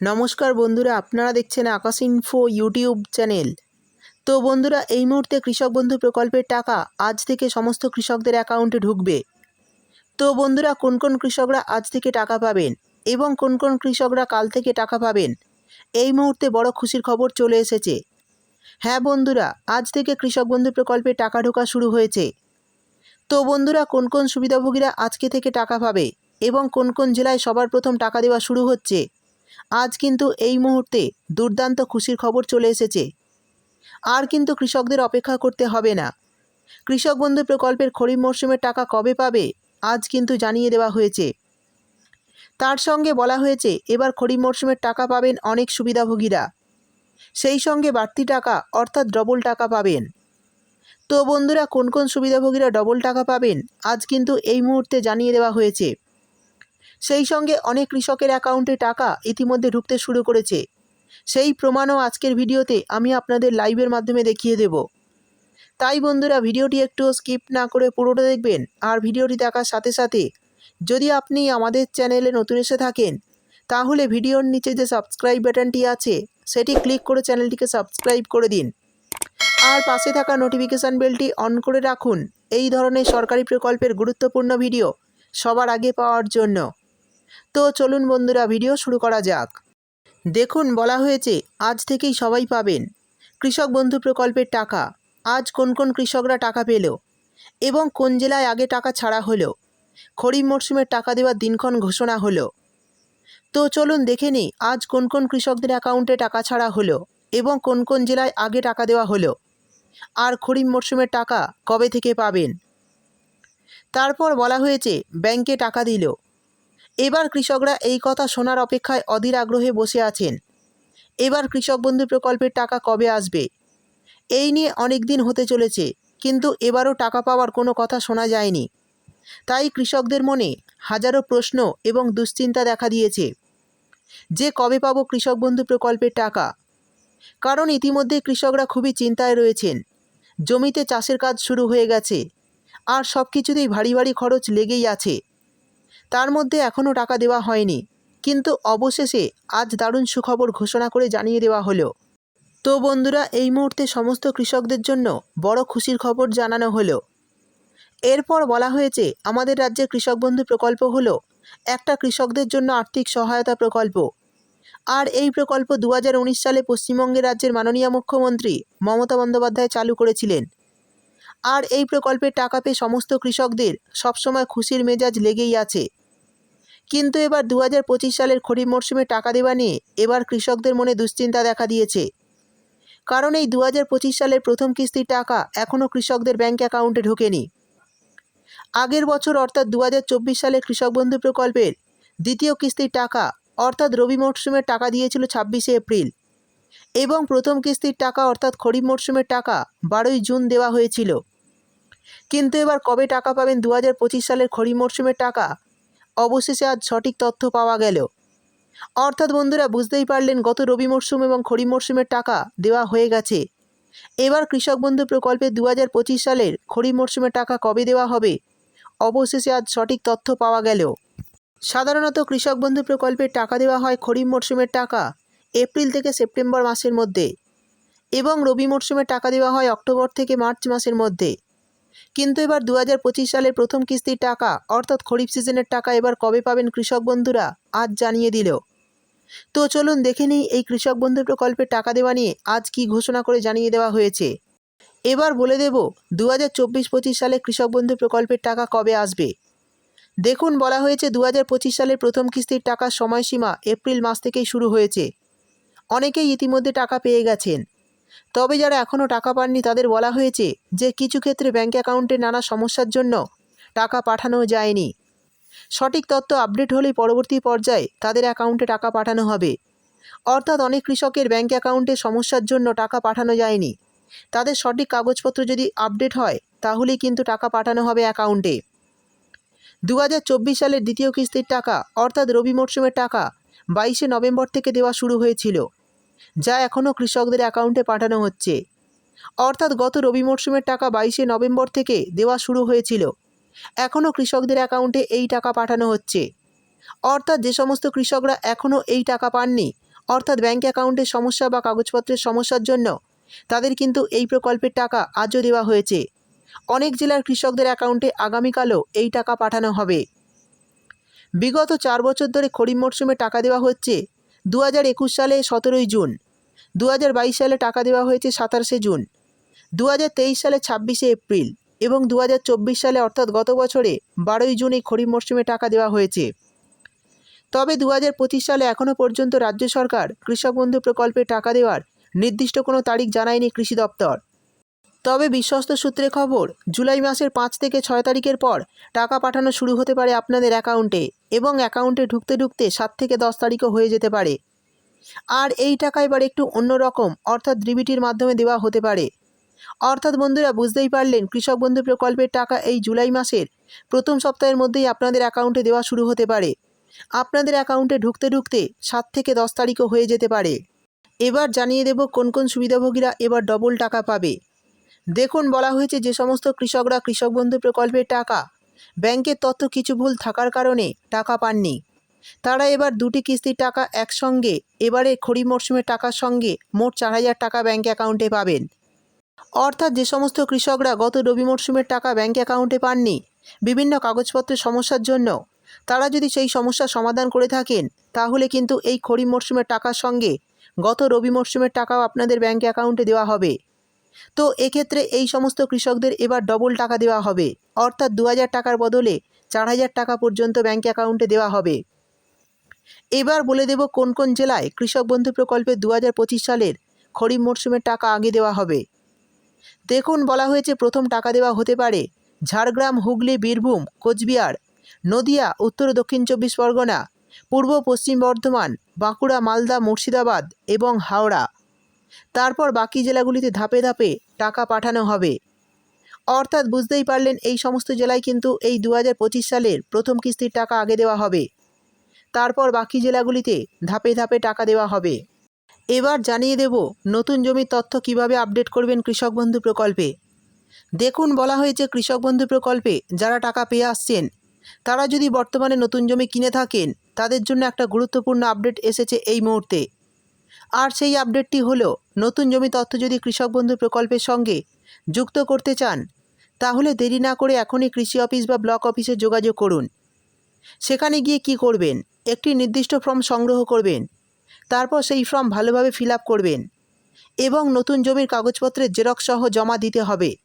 নমস্কার বন্ধুরা, আপনারা দেখছেন আকাশ ইনফো ইউটিউব চ্যানেল তো বন্ধুরা, এই মুহূর্তে কৃষক বন্ধু প্রকল্পের টাকা আজ থেকে সমস্ত কৃষকদের অ্যাকাউন্টে ঢুকবে। তো বন্ধুরা, কোন কোন কৃষকরা আজ থেকে টাকা পাবেন এবং কোন কোন কৃষকরা কাল থেকে টাকা পাবেন, এই মুহূর্তে বড় খুশির খবর চলে এসেছে। হ্যাঁ বন্ধুরা, আজ থেকে কৃষক বন্ধু প্রকল্পে টাকা ঢোকা শুরু হয়েছে। তো বন্ধুরা, কোন কোন সুবিধাভোগীরা আজকে থেকে টাকা পাবে এবং কোন কোন জেলায় সবার প্রথম টাকা দেওয়া শুরু হচ্ছে আজ কিন্তু এই মুহূর্তে দুর্দান্ত খুশির খবর চলে এসেছে। আর কিন্তু কৃষকদের অপেক্ষা করতে হবে না। কৃষক বন্ধু প্রকল্পের খরিফ মরশুমের টাকা কবে পাবে, আজ কিন্তু জানিয়ে দেওয়া হয়েছে। তার সঙ্গে বলা হয়েছে, এবার খরিফ মরশুমের টাকা পাবেন অনেক সুবিধাভোগীরা। সেই সঙ্গে বাড়তি টাকা, অর্থাৎ ডবল টাকা পাবেন। তো বন্ধুরা, কোন কোন সুবিধাভোগীরা ডবল টাকা পাবেন, আজ কিন্তু এই মুহূর্তে জানিয়ে দেওয়া হয়েছে। সেই সঙ্গে অনেক কৃষকের অ্যাকাউন্টে টাকা ইতিমধ্যে ঢুকতে শুরু করেছে। সেই প্রমাণও আজকের ভিডিওতে আমি আপনাদের লাইভের মাধ্যমে দেখিয়ে দেব। তাই বন্ধুরা, ভিডিওটি একটু স্কিপ না করে পুরোটা দেখবেন আর ভিডিওটি দেখার সাথে সাথে যদি আপনি আমাদের চ্যানেলে নতুন এসে থাকেন, তাহলে ভিডিওর নিচে যে সাবস্ক্রাইব বাটনটি আছে, সেটি ক্লিক করে চ্যানেলটিকে সাবস্ক্রাইব করে দিন। আর পাশে থাকা নোটিফিকেশান বেলটি অন করে রাখুন। এই ধরনের সরকারি প্রকল্পের গুরুত্বপূর্ণ ভিডিও সবার আগে পাওয়ার জন্য। তো চলুন বন্ধুরা, ভিডিও শুরু করা যাক। দেখুন, বলা হয়েছে, আজ থেকেই সবাই পাবেন। কৃষক বন্ধু প্রকল্পের টাকা। আজ কোন কোন কৃষকরা টাকা পেল? এবং কোন জেলায় আগে টাকা ছাড়া হলো? খরিফ মরশুমের টাকা দেওয়ার দিনক্ষণ ঘোষণা হলো। তো চলুন দেখে নিই, আজ কোন কোন কৃষকদের অ্যাকাউন্টে টাকা ছাড়া হলো? এবং কোন কোন জেলায় আগে টাকা দেওয়া হলো? আর খরিফ মরশুমের টাকা কবে থেকে পাবেন? তারপর বলা হয়েছে, ব্যাংকে টাকা দিল। এবার কৃষকরা এই কথা শোনার অপেক্ষায় অধীর আগ্রহে বসে আছেন। এবার কৃষক বন্ধু প্রকল্পের টাকা কবে আসবে? এই নিয়ে অনেক দিন হতে চলেছে, কিন্তু এবারও টাকা পাওয়ার কোনো কথা শোনা যায়নি। তাই কৃষকদের মনে হাজারো প্রশ্ন এবং দুশ্চিন্তা দেখা দিয়েছে। যে কবে পাব কৃষক বন্ধু প্রকল্পের টাকা? কারণ ইতিমধ্যে কৃষকরা খুবই চিন্তায় রয়েছেন। জমিতে চাষের কাজ শুরু হয়ে গেছে, আর সব কিছুতেই ভারী ভারী খরচ লেগেই আছে। তার মধ্যে এখনও টাকা দেওয়া হয়নি। কিন্তু অবশেষে আজ দারুণ সুখবর ঘোষণা করে জানিয়ে দেওয়া হলো। তো বন্ধুরা, এই মুহূর্তে সমস্ত কৃষকদের জন্য বড় খুশির খবর জানানো হলো। এরপর বলা হয়েছে, আমাদের রাজ্যের কৃষক বন্ধু প্রকল্প হলো একটা কৃষকদের জন্য আর্থিক সহায়তা প্রকল্প। আর এই প্রকল্প দু হাজার উনিশ সালে পশ্চিমবঙ্গের রাজ্যের মাননীয় মুখ্যমন্ত্রী মমতা বন্দ্যোপাধ্যায় চালু করেছিলেন। আর এই প্রকল্পের টাকা পেয়ে সমস্ত কৃষকদের সবসময় খুশির মেজাজ লেগেই আছে। কিন্তু এবার দু হাজার পঁচিশ সালের খরিফ মরশুমে টাকা দেওয়া নিয়ে এবার কৃষকদের মনে দুশ্চিন্তা দেখা দিয়েছে। কারণ এই দুহাজার পঁচিশ সালের প্রথম কিস্তির টাকা এখনও কৃষকদের ব্যাংক অ্যাকাউন্টে ঢোকেনি। আগের বছর অর্থাৎ দু সালে কৃষক বন্ধু প্রকল্পের দ্বিতীয় কিস্তির টাকা অর্থাৎ রবি মরশুমের টাকা দিয়েছিল ছাব্বিশে এপ্রিল এবং প্রথম কিস্তির টাকা অর্থাৎ খরিফ মরশুমের টাকা বারোই জুন দেওয়া হয়েছিল। কিন্তু এবার কবে টাকা পাবেন দু হাজার পঁচিশ সালের খরিফ মরশুমের টাকা অবশেষে আজ সঠিক তথ্য পাওয়া গেল। অর্থাৎ বন্ধুরা, বুঝতেই পারলেন গত রবি মরশুম এবং খরিফ মরশুমের টাকা দেওয়া হয়ে গেছে। এবার কৃষক বন্ধু প্রকল্পে দু হাজার পঁচিশ সালের খরিফ মরশুমের টাকা কবে দেওয়া হবে? অবশেষে আজ সঠিক তথ্য পাওয়া গেল। সাধারণত কৃষক বন্ধু প্রকল্পের টাকা দেওয়া হয় খরিফ মরশুমের টাকা এপ্রিল থেকে সেপ্টেম্বর মাসের মধ্যে এবং রবি মরশুমের টাকা দেওয়া হয় অক্টোবর থেকে মার্চ মাসের মধ্যে। কিন্তু এবার দু হাজার পঁচিশ সালের প্রথম কিস্তির টাকা, অর্থাৎ খরিফ সিজনের টাকা এবার কবে পাবেন কৃষক বন্ধুরা, আজ জানিয়ে দিল। তো চলুন দেখে নিই এই কৃষক বন্ধু প্রকল্পের টাকা দেওয়া নিয়ে আজ কি ঘোষণা করে জানিয়ে দেওয়া হয়েছে। এবার বলে দেব দু হাজার চব্বিশ পঁচিশ সালে কৃষক বন্ধু প্রকল্পের টাকা কবে আসবে? দেখুন, বলা হয়েছে দু হাজার পঁচিশ সালের প্রথম কিস্তির টাকার সময়সীমা এপ্রিল মাস থেকেই শুরু হয়েছে। অনেকেই ইতিমধ্যে টাকা পেয়ে গেছেন। তবে যারা এখনও টাকা পাননি তাদের বলা হয়েছে যে কিছু ক্ষেত্রে ব্যাঙ্ক অ্যাকাউন্টে নানা সমস্যার জন্য টাকা পাঠানো যায়নি। সঠিক তথ্য আপডেট হলেই পরবর্তী পর্যায়ে তাদের অ্যাকাউন্টে টাকা পাঠানো হবে। অর্থাৎ অনেক কৃষকের ব্যাঙ্ক অ্যাকাউন্টে সমস্যার জন্য টাকা পাঠানো যায়নি। তাদের সঠিক কাগজপত্র যদি আপডেট হয়, তাহলেই কিন্তু টাকা পাঠানো হবে অ্যাকাউন্টে দু হাজার চব্বিশ সালের দ্বিতীয় কিস্তির টাকা, অর্থাৎ রবি মরশুমের টাকা, বাইশে নভেম্বর থেকে দেওয়া শুরু হয়েছিল। যা এখনও কৃষকদের অ্যাকাউন্টে পাঠানো হচ্ছে। অর্থাৎ গত রবি মরশুমের টাকা বাইশে নভেম্বর থেকে দেওয়া শুরু হয়েছিল। এখনও কৃষকদের অ্যাকাউন্টে এই টাকা পাঠানো হচ্ছে। অর্থাৎ যে সমস্ত কৃষকরা এখনও এই টাকা পাননি, অর্থাৎ ব্যাঙ্ক অ্যাকাউন্টের সমস্যা বা কাগজপত্রের সমস্যার জন্য, তাদের কিন্তু এই প্রকল্পের টাকা আজও দেওয়া হয়েছে। অনেক জেলার কৃষকদের অ্যাকাউন্টে আগামীকালও এই টাকা পাঠানো হবে। বিগত চার বছর ধরে খরিফ মরশুমে টাকা দেওয়া হচ্ছে। দু হাজার একুশ সালে সতেরোই জুন। দু হাজার বাইশ সালে টাকা দেওয়া হয়েছে সাতাশে জুন। দু হাজার তেইশ সালে ছাব্বিশে এপ্রিল এবং দু হাজার চব্বিশ সালে অর্থাৎ গত বছরে বারোই জুন এই খরিফ মরশুমে টাকা দেওয়া হয়েছে। তবে দু হাজার পঁচিশ সালে এখনও পর্যন্ত রাজ্য সরকার কৃষক বন্ধু প্রকল্পে টাকা দেওয়ার নির্দিষ্ট কোনো তারিখ জানায়নি কৃষি দপ্তর। তবে বিশ্বস্ত সূত্রে খবর, জুলাই মাসের পাঁচ থেকে ছয় তারিখের পর টাকা পাঠানো শুরু হতে পারে আপনাদের অ্যাকাউন্টে এবং অ্যাকাউন্টে ঢুকতে ঢুকতে সাত থেকে দশ তারিখও হয়ে যেতে পারে। আর এই টাকা এবার একটু অন্যরকম অর্থাৎ ডিবিটির মাধ্যমে দেওয়া হতে পারে। অর্থাৎ বন্ধুরা, বুঝতেই পারলেন কৃষক বন্ধু প্রকল্পের টাকা এই জুলাই মাসের প্রথম সপ্তাহের মধ্যেই আপনাদের অ্যাকাউন্টে দেওয়া শুরু হতে পারে। আপনাদের অ্যাকাউন্টে ঢুকতে ঢুকতে সাত থেকে দশ তারিখও হয়ে যেতে পারে। এবার জানিয়ে দেব কোন কোন সুবিধাভোগীরা এবার ডবল টাকা পাবে। দেখুন বলা হয়েছে যে সমস্ত কৃষকরা কৃষক বন্ধু প্রকল্পের টাকা, ব্যাংকের তথ্য কিছু ভুল থাকার কারণে টাকা পাননি। তারা এবার দুটি কিস্তির টাকা একসঙ্গে, এবারে খরিফ মরশুমের টাকার সঙ্গে মোট চার হাজার টাকা ব্যাঙ্ক অ্যাকাউন্টে পাবেন। অর্থাৎ যে সমস্ত কৃষকরা গত রবি মরশুমের টাকা ব্যাঙ্ক অ্যাকাউন্টে পাননি, বিভিন্ন কাগজপত্রের সমস্যার জন্য, তারা যদি সেই সমস্যার সমাধান করে থাকেন, তাহলে কিন্তু এই খরিফ মরশুমের টাকার সঙ্গে গত রবি মরশুমের টাকাও আপনাদের ব্যাঙ্ক অ্যাকাউন্টে দেওয়া হবে। তো এক্ষেত্রে এই সমস্ত কৃষকদের এবার ডবল টাকা দেওয়া হবে। অর্থাৎ দু হাজার টাকার বদলে চার হাজার টাকা পর্যন্ত ব্যাঙ্ক অ্যাকাউন্টে দেওয়া হবে। এবার বলে দেব কোন কোন জেলায় কৃষক বন্ধু প্রকল্পে দু হাজার পঁচিশ সালের খরিফ মরশুমের টাকা আগে দেওয়া হবে। দেখুন, বলা হয়েছে প্রথম টাকা দেওয়া হতে পারে ঝাড়গ্রাম, হুগলি, বীরভূম, কোচবিহার, নদিয়া, উত্তর দক্ষিণ চব্বিশ পরগনা, পূর্ব পশ্চিম বর্ধমান, বাঁকুড়া, মালদা, মুর্শিদাবাদ এবং হাওড়া। তারপর বাকি জেলাগুলিতে ধাপে ধাপে টাকা পাঠানো হবে। অর্থাৎ বুঝতেই পারলেন এই সমস্ত জেলায় কিন্তু এই দু হাজার পঁচিশ সালের প্রথম কিস্তির টাকা আগে দেওয়া হবে। তারপর বাকি জেলাগুলিতে ধাপে ধাপে টাকা দেওয়া হবে। এবার জানিয়ে দেব নতুন জমির তথ্য কীভাবে আপডেট করবেন কৃষক বন্ধু প্রকল্পে। দেখুন বলা হয়েছে কৃষক বন্ধু প্রকল্পে যারা টাকা পেয়ে আসছেন, তারা যদি বর্তমানে নতুন জমি কিনে থাকেন, তাদের জন্য একটা গুরুত্বপূর্ণ আপডেট এসেছে এই মুহূর্তে। আর সেই আপডেটটি হলো, নতুন জমি তথ্য যদি কৃষক বন্ধু প্রকল্পের সঙ্গে যুক্ত করতে চান, তাহলে দেরি না করে এখনই কৃষি অফিস বা ব্লক অফিসে যোগাযোগ করুন। সেখানে গিয়ে কি করবেন? একটি নির্দিষ্ট ফর্ম সংগ্রহ করবেন, তারপর সেই ফর্ম ভালোভাবে ফিল করবেন এবং নতুন জমির কাগজপত্রের জেরক্স সহ জমা দিতে হবে।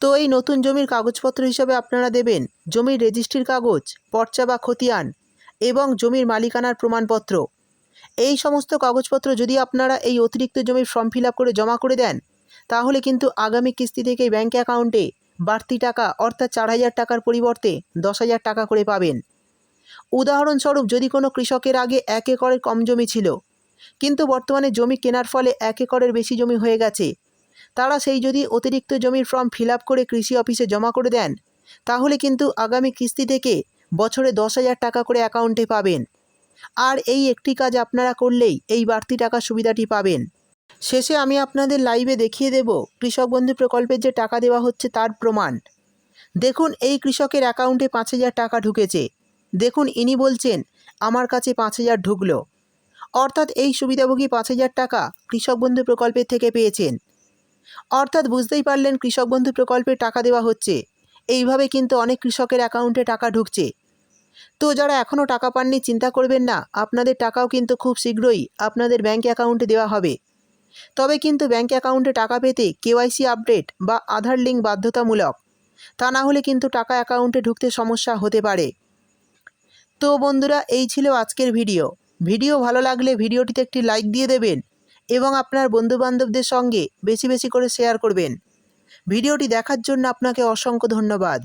তো এই নতুন জমির কাগজপত্র হিসাবে আপনারা দেবেন জমির রেজিস্ট্রির কাগজ, পর্চা বা খতিয়ান এবং জমির মালিকানার প্রমাণপত্র। এই সমস্ত কাগজপত্র যদি আপনারা এই অতিরিক্ত জমির ফর্ম ফিল করে জমা করে দেন, তাহলে কিন্তু আগামী কিস্তি থেকে ব্যাঙ্ক অ্যাকাউন্টে বাড়তি টাকা, অর্থাৎ চার হাজার টাকার পরিবর্তে দশ হাজার টাকা করে পাবেন। উদাহরণস্বরূপ, যদি কোনো কৃষকের আগে এক একরের কম জমি ছিল, কিন্তু বর্তমানে জমি কেনার ফলে এক একরের বেশি জমি হয়ে গেছে, তারা সেই যদি অতিরিক্ত জমির ফর্ম ফিল করে কৃষি অফিসে জমা করে দেন, তাহলে কিন্তু আগামী কিস্তি থেকে বছরে দশ হাজার টাকা করে অ্যাকাউন্টে পাবেন। আর এই একটি কাজ আপনারা করলেই এই বাড়তি টাকা সুবিধাটি পাবেন। শেষে আমি আপনাদের লাইভে দেখিয়ে দেব কৃষক বন্ধু প্রকল্পের যে টাকা দেওয়া হচ্ছে তার প্রমাণ। দেখুন, এই কৃষকের অ্যাকাউন্টে পাঁচ হাজার টাকা ঢুকেছে। দেখুন, ইনি বলছেন, আমার কাছে পাঁচ হাজার ঢুকলো। অর্থাৎ এই সুবিধাভোগী পাঁচ হাজার টাকা কৃষক বন্ধু প্রকল্পের থেকে পেয়েছেন। অর্থাৎ বুঝতেই পারলেন কৃষক বন্ধু প্রকল্পে টাকা দেওয়া হচ্ছে। এইভাবে কিন্তু অনেক কৃষকের অ্যাকাউন্টে টাকা ঢুকছে। তো যারা এখনও টাকা পাননি, চিন্তা করবেন না। আপনাদের টাকাও কিন্তু খুব শীঘ্রই আপনাদের ব্যাঙ্ক অ্যাকাউন্টে দেওয়া হবে। তবে কিন্তু ব্যাঙ্ক অ্যাকাউন্টে টাকা পেতে কেওয়াইসি আপডেট বা আধার লিঙ্ক বাধ্যতামূলক। তা না হলে কিন্তু টাকা অ্যাকাউন্টে ঢুকতে সমস্যা হতে পারে। তো বন্ধুরা, এই ছিল আজকের ভিডিও ভিডিও ভালো লাগলে ভিডিওটিতে একটি লাইক দিয়ে দেবেন এবং আপনার বন্ধুবান্ধবদের সঙ্গে বেশি বেশি করে শেয়ার করবেন। ভিডিওটি দেখার জন্য আপনাকে অসংখ্য ধন্যবাদ।